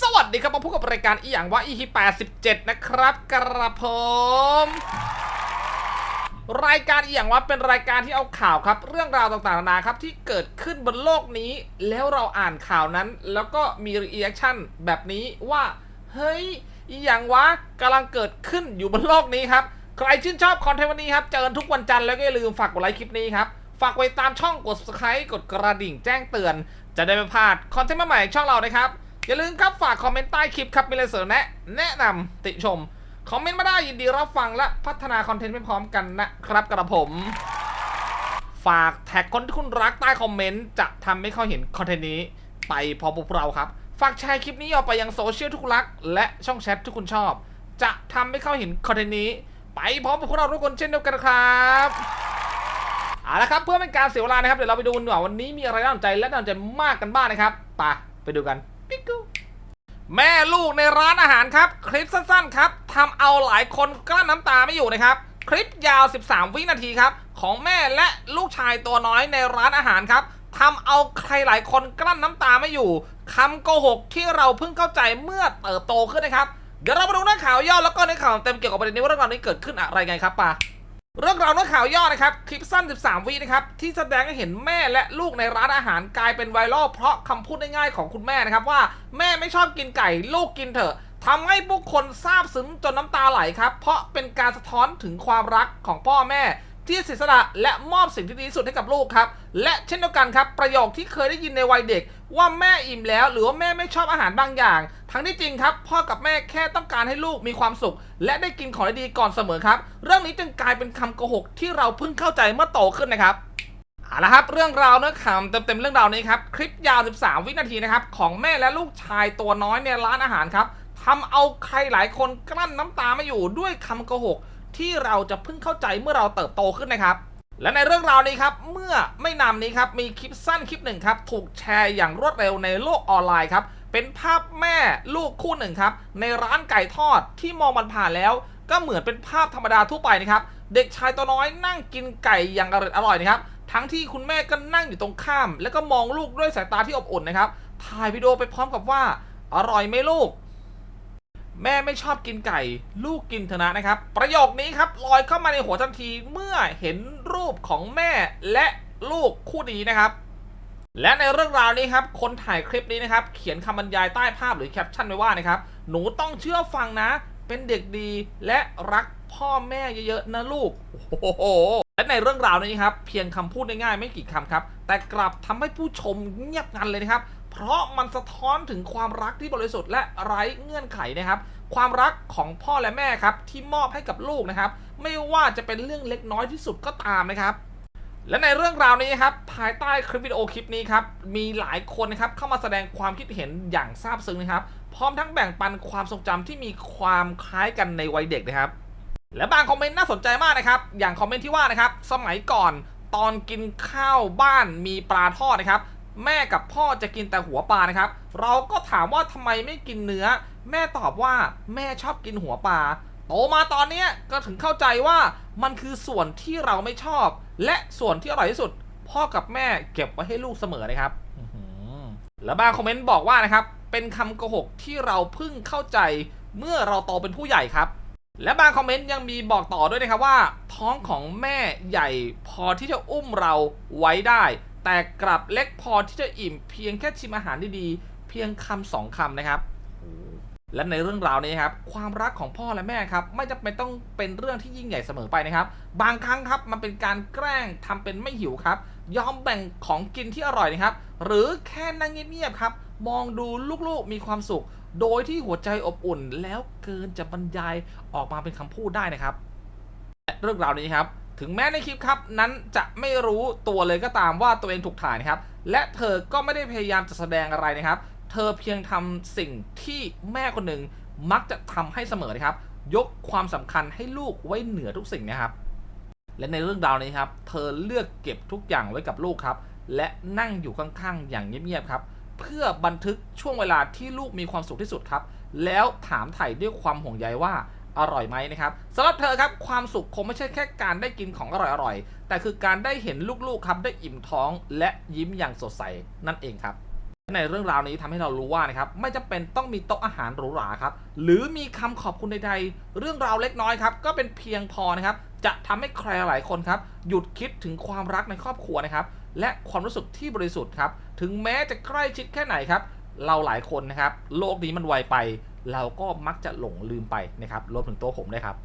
สวัสดีครับมาพบกับรายการอีหยังว่า EP 87นะครับกระผมรายการอีหยังว่าเป็นรายการที่เอาข่าวครับ เรื่องราวต่างๆนานาครับที่เกิดขึ้นบนโลกนี้ แล้วเราอ่านข่าวนั้น แล้วก็มีรีแอคชั่นแบบนี้ว่า เฮ้ยอีหยังวะกำลังเกิดขึ้นอยู่บนโลกนี้ครับ ใครชื่นชอบคอนเทนต์วันนี้ครับ เจอกันทุกวันจันทร์แล้วก็อย่าลืมฝากกดไลค์คลิปนี้ครับฝากไว้ตามช่องกด subscribe กดกระดิ่งแจ้งเตือน จะได้ไม่พลาดคอนเทนต์ใหม่ของช่องเรานะครับ อย่าลืมครับฝากคอมเมนต์ใต้คลิปครับมีอะไรเสนอแนะ แนะนำติชม คอมเมนต์มาได้ยินดีรับฟังและพัฒนาคอนเทนต์ไปพร้อมกันนะครับกระผม ฝากแท็กคนที่คุณรักใต้คอมเมนต์จะทำให้เขาเห็นคอนเทนต์นี้ไปพร้อมพวกเราครับ ฝากแชร์คลิปนี้ออกไปยังโซเชียลทุกรัก และช่องแชทที่คุณชอบ จะทำให้เขาเห็นคอนเทนต์นี้ ไปพร้อมกับพวกเราทุกคนเช่นเดียวกันครับเอาละครับเพื่อเป็นการเสียเวลานะครับเดี๋ยวเราไปดูกันว่าวันนี้มีอะไรน่าสนใจและน่าสนใจมากกันบ้างนะครับไปไปดูกัน ปิ๊กกูแม่ลูกในร้านอาหารครับ คลิปสั้นๆครับทำเอาหลายคนกลั้นน้ำตาไม่อยู่นะครับ คลิปยาว 13 วินาทีครับ ของแม่และลูกชายตัวน้อยในร้านอาหารครับทำเอาใครหลายคนกลั้นน้ำตาไม่อยู่คำโกหกที่เราเพิ่งเข้าใจเมื่อเติบโตขึ้นนะครับ เดี๋ยวเรามาดูเนื้อข่าวย่อแล้วก็เนื้อข่าวเต็มเกี่ยวกับประเด็นนี้ว่าเรื่องราวนี้เกิดขึ้นอะไรไงครับป่า เรื่องราวเนื้อข่าวย่อนะครับ คลิปสั้น 13 วินะครับ ที่แสดงให้เห็นแม่และลูกในร้านอาหารกลายเป็นไวรัลเพราะคำพูดง่ายๆของคุณแม่นะครับ ว่าแม่ไม่ชอบกินไก่ลูกกินเถอะทำให้ผู้คนซาบซึ้งจนน้ำตาไหลครับ เพราะเป็นการสะท้อนถึงความรักของพ่อแม่ ที่เสียสละและมอบสิ่งที่ดีที่สุดให้กับลูกครับ และเช่นเดียวกันครับ ประโยคที่เคยได้ยินในวัยเด็ก ว่าแม่อิ่มแล้ว หรือว่าแม่ไม่ชอบอาหารบางอย่าง ทั้งที่จริงครับ พ่อกับแม่แค่ต้องการให้ลูกมีความสุข และได้กินของดีก่อนเสมอครับ เรื่องนี้จึงกลายเป็นคำโกหกที่เราเพิ่งเข้าใจเมื่อโตขึ้นนะครับเอาละครับเรื่องราวเนื้อข่าวเต็มๆเรื่องราวนี้ครับคลิปยาว 13 วินาทีนะครับของแม่และลูกชายตัวน้อยในร้านอาหารครับทำเอาใครหลายคนกลั้นน้ำตาไม่อยู่ด้วยคำโกหก ที่เราจะเพิ่งเข้าใจเมื่อเราเติบโตขึ้นนะครับและในเรื่องราวนี้ครับ เมื่อไม่นานนี้ครับ มีคลิปสั้นคลิปหนึ่งครับ ถูกแชร์อย่างรวดเร็วในโลกออนไลน์ครับ เป็นภาพแม่ลูกคู่หนึ่งครับ ในร้านไก่ทอดที่มองมันผ่านแล้ว ก็เหมือนเป็นภาพธรรมดาทั่วไปนะครับ เด็กชายตัวน้อยนั่งกินไก่อย่างอร่อยอร่อยนะครับ ทั้งที่คุณแม่ก็นั่งอยู่ตรงข้าม แล้วก็มองลูกด้วยสายตาที่อบอุ่นนะครับถ่ายวิดีโอไปพร้อมกับว่า อร่อยไหมลูก แม่ไม่ชอบกินไก่ ลูกกินเถอะนะนะครับ ประโยคนี้ครับลอยเข้ามาในหัวทันทีเมื่อเห็นรูปของแม่และลูกคู่นี้นะครับ และในเรื่องราวนี้ครับ คนถ่ายคลิปนี้นะครับ เขียนคำบรรยายใต้ภาพหรือแคปชั่นไว้ว่านะครับ หนูต้องเชื่อฟังนะ เป็นเด็กดีและรักพ่อแม่เยอะๆนะลูกโอ้โหและในเรื่องราวนี้ครับ เพียงคำพูดง่ายๆไม่กี่คำครับ แต่กลับทำให้ผู้ชมเงียบงันเลยนะครับ เพราะมันสะท้อนถึงความรักที่บริสุทธิ์และไร้เงื่อนไขนะครับ ความรักของพ่อและแม่ครับที่มอบให้กับลูกนะครับ ไม่ว่าจะเป็นเรื่องเล็กน้อยที่สุดก็ตามนะครับและในเรื่องราวนี้ครับภายใต้คลิปวิดีโอคลิปนี้ครับมีหลายคนนะครับเข้ามาแสดงความคิดเห็นอย่างซาบซึ้งนะครับ พร้อมทั้งแบ่งปันความทรงจำที่มีความคล้ายกันในวัยเด็กนะครับ และบางคอมเมนต์น่าสนใจมากนะครับ อย่างคอมเมนต์ที่ว่านะครับ สมัยก่อนตอนกินข้าวบ้านมีปลาทอดนะครับ แม่กับพ่อจะกินแต่หัวปลานะครับ เราก็ถามว่าทำไมไม่กินเนื้อ แม่ตอบว่าแม่ชอบกินหัวปลาโตมาตอนเนี้ยก็ถึงเข้าใจว่ามันคือส่วนที่เราไม่ชอบ และส่วนที่อร่อยที่สุด พ่อกับแม่เก็บไว้ให้ลูกเสมอนะครับอื้อหือแล้วบางคอมเมนต์บอกว่านะครับ เป็นคำโกหกที่เราเพิ่งเข้าใจเมื่อเราโตเป็นผู้ใหญ่ครับ และบางคอมเมนต์ยังมีบอกต่อด้วยนะครับว่า ท้องของแม่ใหญ่พอที่จะอุ้มเราไว้ได้ แต่กลับเล็กพอที่จะอิ่มเพียงแค่ชิมอาหารดีๆ เพียงคำสองคำนะครับ และในเรื่องราวนี้ครับ ความรักของพ่อและแม่ครับ ไม่จำเป็นต้องเป็นเรื่องที่ยิ่งใหญ่เสมอไปนะครับ บางครั้งครับมันเป็นการแกล้งทำเป็นไม่หิวครับ ยอมแบ่งของกินที่อร่อยนะครับ หรือแค่นั่งเงียบๆครับ มองดูลูกๆมีความสุข โดยที่หัวใจอบอุ่นแล้วเกินจะบรรยายออกมาเป็นคำพูดได้นะครับและเรื่องราวนี้ครับ ถึงแม้ในคลิปครับนั้นจะไม่รู้ตัวเลยก็ตามว่าตัวเองถูกถ่ายนะครับ และเธอก็ไม่ได้พยายามจะแสดงอะไรนะครับ เธอเพียงทำสิ่งที่แม่คนหนึ่งมักจะทำให้เสมอนะครับ ยกความสำคัญให้ลูกไว้เหนือทุกสิ่งนะครับ และในเรื่องราวนี้ครับ เธอเลือกเก็บทุกอย่างไว้กับลูกครับ และนั่งอยู่ข้างๆ อย่างเงียบๆครับ เพื่อบันทึกช่วงเวลาที่ลูกมีความสุขที่สุดครับ แล้วถามไถ่ด้วยความห่วงใยว่า อร่อยไหมนะครับสำหรับเธอครับความสุขคงไม่ใช่แค่การได้กินของอร่อยๆ แต่คือการได้เห็นลูกๆครับได้อิ่มท้องและยิ้มอย่างสดใสนั่นเองครับ ในเรื่องราวนี้ทำให้เรารู้ว่านะครับไม่จำเป็นต้องมีโต๊ะอาหารหรูหราครับหรือมีคำขอบคุณใดๆ เรื่องราวเล็กน้อยครับก็เป็นเพียงพอนะครับจะทำให้ใครหลายคนครับหยุดคิดถึงความรักในครอบครัวนะครับและความรู้สึกที่บริสุทธิ์ครับถึงแม้จะใกล้ชิดแค่ไหนครับเราหลายคนนะครับ โลกนี้มันไวไป เราก็มักจะหลงลืมไปนะครับรวมถึงตัวผมด้วยครับ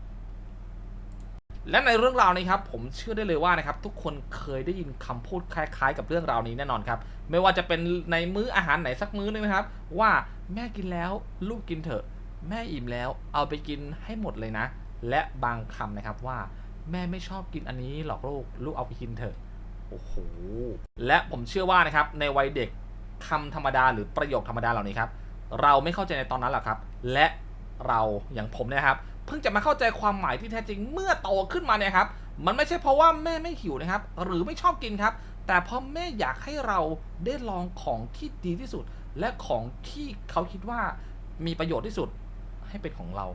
และในเรื่องราวนี้ครับผมเชื่อได้เลยว่านะครับทุกคนเคยได้ยินคำพูดคล้ายๆ กับเรื่องราวนี้แน่นอนครับ ไม่ว่าจะเป็นในมื้ออาหารไหนสักมื้อนึงนะครับ ว่าแม่กินแล้วลูกกินเถอะ แม่อิ่มแล้วเอาไปกินให้หมดเลยนะ และบางคำนะครับว่าแม่ไม่ชอบกินอันนี้หรอกลูกลูกเอาไปกินเถอะโอ้โหและผมเชื่อว่านะครับในวัยเด็กคำธรรมดาหรือประโยคธรรมดาเหล่านี้ครับ เราไม่เข้าใจในตอนนั้นหรอกครับ และเราอย่างผมเนยนะครับ เพิ่งจะมาเข้าใจความหมายที่แท้จริงเมื่อโตขึ้นมาเนี่ยครับ มันไม่ใช่เพราะว่าแม่ไม่หิวนะครับ หรือไม่ชอบกินครับ แต่เพราะแม่อยากให้เราได้ลองของที่ดีที่สุด และของที่เขาคิดว่ามีประโยชน์ที่สุดให้เป็นของเรา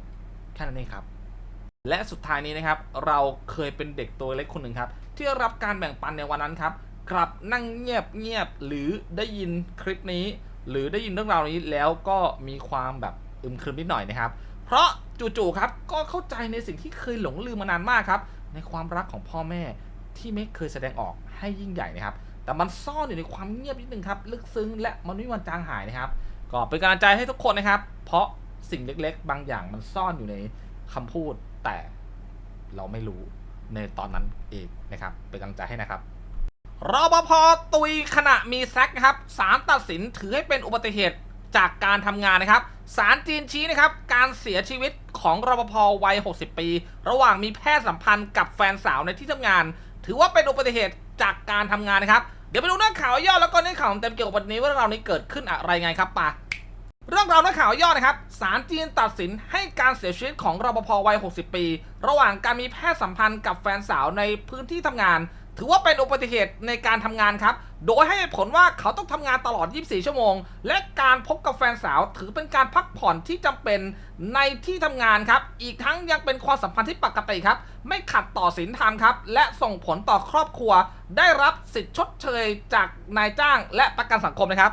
แค่นั้นเองครับ และสุดท้ายนี้นะครับ เราเคยเป็นเด็กตัวเล็กคนหนึ่งครับ ที่รับการแบ่งปันในวันนั้นครับกลับนั่งเงียบเงียบหรือได้ยินคลิปนี้ หรือได้ยินเรื่องราวนี้แล้วก็มีความแบบอึมครึมนิดหน่อยนะครับ เพราะจู่ๆครับก็เข้าใจในสิ่งที่เคยหลงลืมมานานมากครับ ในความรักของพ่อแม่ที่ไม่เคยแสดงออกให้ยิ่งใหญ่นะครับ แต่มันซ่อนอยู่ในความเงียบนิดนึงครับ ลึกซึ้งและมันไม่มีวันจางหายนะครับ ก็เป็นกำลังใจให้ทุกคนนะครับ เพราะสิ่งเล็กๆ บางอย่างมันซ่อนอยู่ในคำพูดแต่เราไม่รู้ในตอนนั้นเองนะครับ เป็นกำลังใจให้นะครับ รปภตุยขณะมีแซกนะครับศาลตัดสินถือให้เป็นอุบัติเหตุจากการทำงานนะครับศาลจีนชี้นะครับ การเสียชีวิตของรปภวัย 60 ปี ระหว่างมีแพทย์สัมพันธ์กับแฟนสาวในที่ทำงาน ถือว่าเป็นอุบัติเหตุจากการทำงานนะครับ เดี๋ยวไปดูเรื่องข่าวย่อแล้วก็เนื้อข่าวเต็มเกี่ยวกับวันนี้ว่าเรื่องราวนี้เกิดขึ้นอะไรไงครับปะเรื่องราวนักข่าวย่อนะครับศาลจีนตัดสินให้การเสียชีวิตของรปภวัย 60 ปี ระหว่างการมีแพทย์สัมพันธ์กับแฟนสาวในพื้นที่ทำงาน ถือว่าเป็นอุบัติเหตุในการทำงานครับ โดยให้ผลว่าเขาต้องทำงานตลอด 24 ชั่วโมง และการพบกับแฟนสาวถือเป็นการพักผ่อนที่จำเป็นในที่ทำงานครับ อีกทั้งยังเป็นความสัมพันธ์ที่ปกติครับ ไม่ขัดต่อศีลธรรมครับ และส่งผลต่อครอบครัว ได้รับสิทธิชดเชยจากนายจ้างและประกันสังคมนะครับ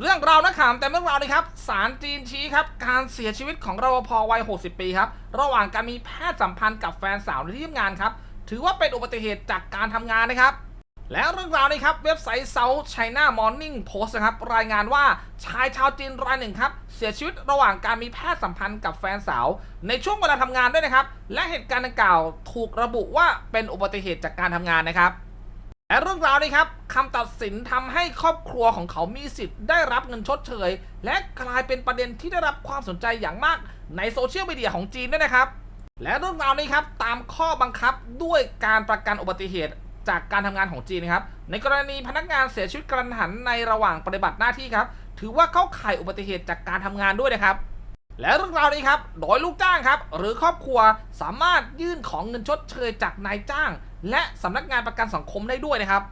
เรื่องราวนักข่าวแต่เรื่องราวนี้ครับศาลจีนชี้ครับ การเสียชีวิตของรปภวัย 60 ปีครับ ระหว่างการมีแพทย์สัมพันธ์กับแฟนสาวในที่ทำงานครับ ถือว่าเป็นอุบัติเหตุจากการทำงานนะครับ แล้วเรื่องราวนี้ครับเว็บไซต์ South China Morning Post นะครับรายงานว่าชายชาวจีนรายหนึ่งครับเสียชีวิตระหว่างการมีแพทย์สัมพันธ์กับแฟนสาว ในช่วงเวลาทำงานด้วยนะครับ และเหตุการณ์ดังกล่าวถูกระบุว่าเป็นอุบัติเหตุจากการทำงานนะครับและเรื่องราวนี้ครับคำตัดสินทำให้ครอบครัวของเขามีสิทธิ์ได้รับเงินชดเชย และกลายเป็นประเด็นที่ได้รับความสนใจอย่างมากในโซเชียลมีเดียของจีนด้วยนะครับ และเรื่องราวนี้ครับตามข้อบังคับด้วยการประกันอุบัติเหตุจากการทำงานของจีนนะครับ ในกรณีพนักงานเสียชีวิตกระทันหันในระหว่างปฏิบัติหน้าที่ครับ ถือว่าเข้าข่ายอุบัติเหตุจากการทำงานด้วยนะครับ และเรื่องราวนี้ครับโดยลูกจ้างครับหรือครอบครัวสามารถยื่นของเงินชดเชยจากนายจ้าง และสำนักงานประกันสังคมได้ด้วยนะครับ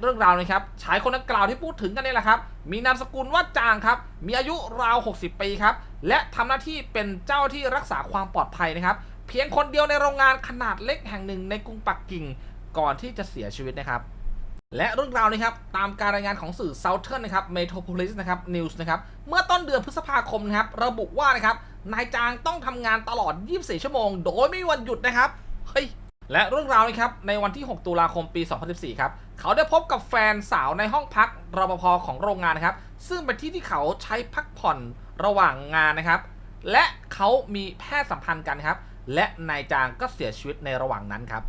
เรื่องราวนี้ครับชายคนดังกล่าวที่พูดถึงกันนี่แหละครับ มีนามสกุลว่าจางครับ มีอายุราว 60 ปีครับ และทำหน้าที่เป็นเจ้าที่รักษาความปลอดภัยนะครับ เพียงคนเดียวในโรงงานขนาดเล็กแห่งหนึ่งในกรุงปักกิ่ง ก่อนที่จะเสียชีวิตนะครับ และเรื่องราวนี้ครับ ตามการรายงานของสื่อ Southern นะครับ Metropolis นะครับ News นะครับ เมื่อต้นเดือนพฤษภาคมนะครับ ระบุว่านะครับ นายจางต้องทำงานตลอด 24 ชั่วโมง โดยไม่มีวันหยุดนะครับ เฮ้ย และเรื่องราวนี้ครับในวันที่ 6 ตุลาคมปี 2014 ครับ เขาได้พบกับแฟนสาวในห้องพักรปภของโรงงานนะครับ ซึ่งเป็นที่ที่เขาใช้พักผ่อนระหว่างงานนะครับ และเขามีแพทย์สัมพันธ์กันครับ และนายจางก็เสียชีวิตในระหว่างนั้นครับ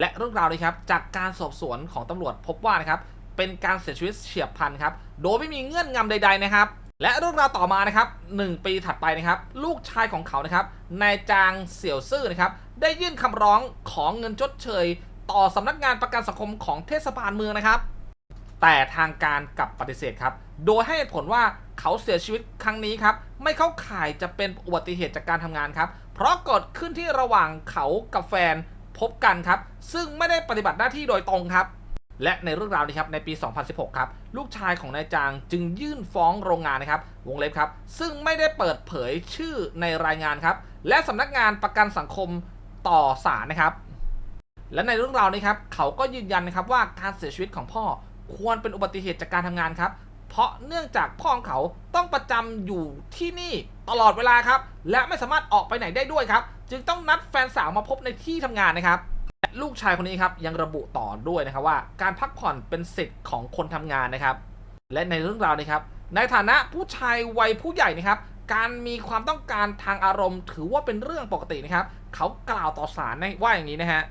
และเรื่องราวนี้ครับจากการสอบสวนของตำรวจพบว่านะครับเป็นการเสียชีวิตเฉียบพลันครับ โดยไม่มีเงื่อนงำใด ๆนะครับ และเรื่องราวต่อมานะครับ1ปีถัดไปนะครับ ลูกชายของเขานะครับนายจางเสี่ยวซื่อนะครับ ได้ยื่นคำร้องของเงินชดเชย ต่อสำนักงานประกันสังคมของเทศบาลเมืองนะครับ แต่ทางการกลับปฏิเสธครับ โดยให้ผลว่าเขาเสียชีวิตครั้งนี้ครับ ไม่เข้าข่ายจะเป็นอุบัติเหตุจากการทำงานครับ เพราะเกิดขึ้นที่ระหว่างเขากับแฟนพบกันครับ ซึ่งไม่ได้ปฏิบัติหน้าที่โดยตรงครับ และในเรื่องราวนี้ครับในปี 2016 ครับลูกชายของนายจางจึงยื่นฟ้องโรงงานนะครับ วงเล็บครับ ซึ่งไม่ได้เปิดเผยชื่อในรายงานครับ และสำนักงานประกันสังคมต่อศาลนะครับ และในเรื่องราวนี้ครับเขาก็ยืนยันนะครับว่าการเสียชีวิตของพ่อควรเป็นอุบัติเหตุจากการทำงานครับ เพราะเนื่องจากพ่อของเขาต้องประจำอยู่ที่นี่ตลอดเวลาครับ และไม่สามารถออกไปไหนได้ด้วยครับ จึงต้องนัดแฟนสาวมาพบในที่ทำงานนะครับ ลูกชายคนนี้ครับยังระบุต่อด้วยนะครับว่า การพักผ่อนเป็นสิทธิ์ของคนทำงานนะครับ และในเรื่องราวนี้ครับ ในฐานะผู้ชายวัยผู้ใหญ่นะครับ การมีความต้องการทางอารมณ์ ถือว่าเป็นเรื่องปกตินะครับ เขากล่าวต่อสารนว่าอย่างนี้นะฮะ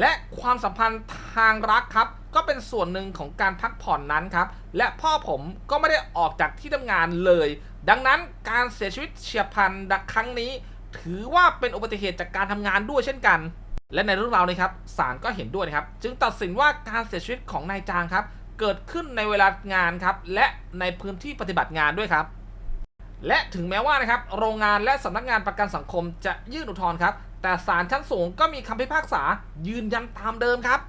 และความสัมพันธ์ทางรักครับ ก็เป็นส่วนหนึ่งของการพักผ่อนนั้นครับ และพ่อผมก็ไม่ได้ออกจากที่ทำงานเลย ดังนั้นการเสียชีวิตเฉียบพลันดักครั้งนี้ ถือว่าเป็นอุบัติเหตุจากการทำงานด้วยเช่นกัน และในเรื่องราวนี้ครับศาลก็เห็นด้วยครับ จึงตัดสินว่าการเสียชีวิตของนายจางครับ เกิดขึ้นในเวลางานครับ และในพื้นที่ปฏิบัติงานด้วยครับ และถึงแม้ว่านะครับ โรงงานและสำนักงานประกันสังคมจะยื่นอุทธรณ์ครับ แต่ศาลชั้นสูงก็มีคำพิพากษายืนยันตามเดิมครับ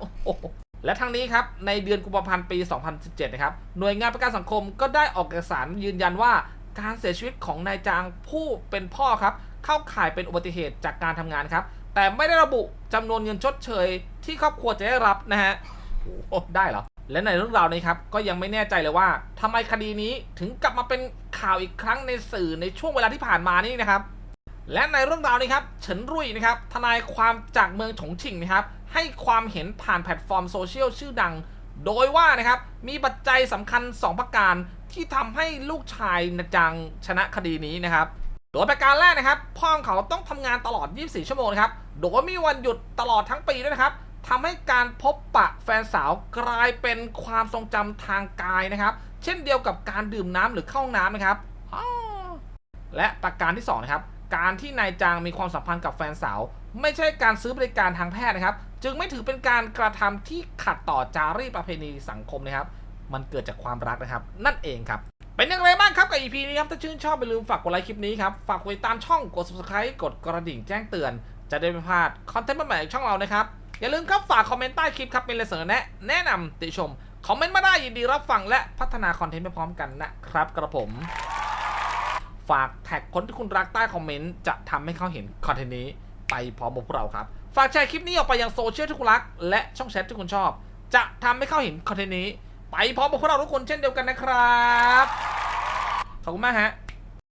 และทั้งนี้ครับ ในเดือนกุมภาพันธ์ปี 2017 นะครับ หน่วยงานประกันสังคมก็ได้ออกเอกสารยืนยันว่า การเสียชีวิตของนายจางผู้เป็นพ่อครับ เข้าข่ายเป็นอุบัติเหตุจากการทำงานครับ แต่ไม่ได้ระบุจำนวนเงินชดเชย ที่ครอบครัวจะได้รับนะฮะโอ้ได้เหรอ และในเรื่องราวนี้ครับ ก็ยังไม่แน่ใจเลยว่าทำไมคดีนี้ถึงกลับมาเป็นข่าวอีกครั้งในสื่อในช่วงเวลาที่ผ่านมานี่นะครับ และในเรื่องราวนี้ครับเฉินรุ่ยนะครับทนายความจากเมืองฉงชิ่งนะครับ ให้ความเห็นผ่านแพลตฟอร์มโซเชียลชื่อดัง โดยว่านะครับมีปัจจัยสำคัญ 2 ประการที่ทำให้ลูกชายนจังชนะคดีนี้นะครับโดยประการแรกนะครับพ่อของเขาต้องทำงานตลอด 24 ชั่วโมงครับ โดยม่มีวันหยุดตลอดทั้งปีด้วยนะครับทำให้การพบปะแฟนสาวกลายเป็นความทรงจำทางกายนะครับ เช่นเดียวกับการดื่มน้ำหรือเข้าห้องน้ำนะครับและประการที่สองนะครับการที่นายจางมีความสัมพันธ์กับแฟนสาว ไม่ใช่การซื้อบริการทางแพทย์นะครับ จึงไม่ถือเป็นการกระทำที่ขัดต่อจารีตประเพณีสังคมนะครับ มันเกิดจากความรักนะครับ นั่นเองครับ เป็นอย่างไรบ้างครับกับ EP นี้ครับ ถ้าชื่นชอบอย่าลืมฝากกดไลค์คลิปนี้ครับ ฝากกดติดตามช่องกด subscribe กดกระดิ่งแจ้งเตือน จะได้ไม่พลาดคอนเทนต์ใหม่ๆช่องเรานะครับ อย่าลืมครับฝากคอมเมนต์ใต้คลิปครับเป็นเลยเสนอแนะแนะนำติชม คอมเมนต์มาได้ยินดีรับฟังและพัฒนาคอนเทนต์ไปพร้อมกันนะครับกระผม ฝากแท็กคนที่คุณรักใต้คอมเมนต์จะทำให้เขาเห็นคอนเทนต์นี้ไปพร้อมกับพวกเราครับ ฝากแชร์คลิปนี้ออกไปยังโซเชียลที่คุณรัก และช่องแชทที่คุณชอบ จะทำให้เขาเห็นคอนเทนต์นี้ ไปพร้อมกับพวกเราทุกคนเช่นเดียวกันนะครับ ขอบคุณมากฮะ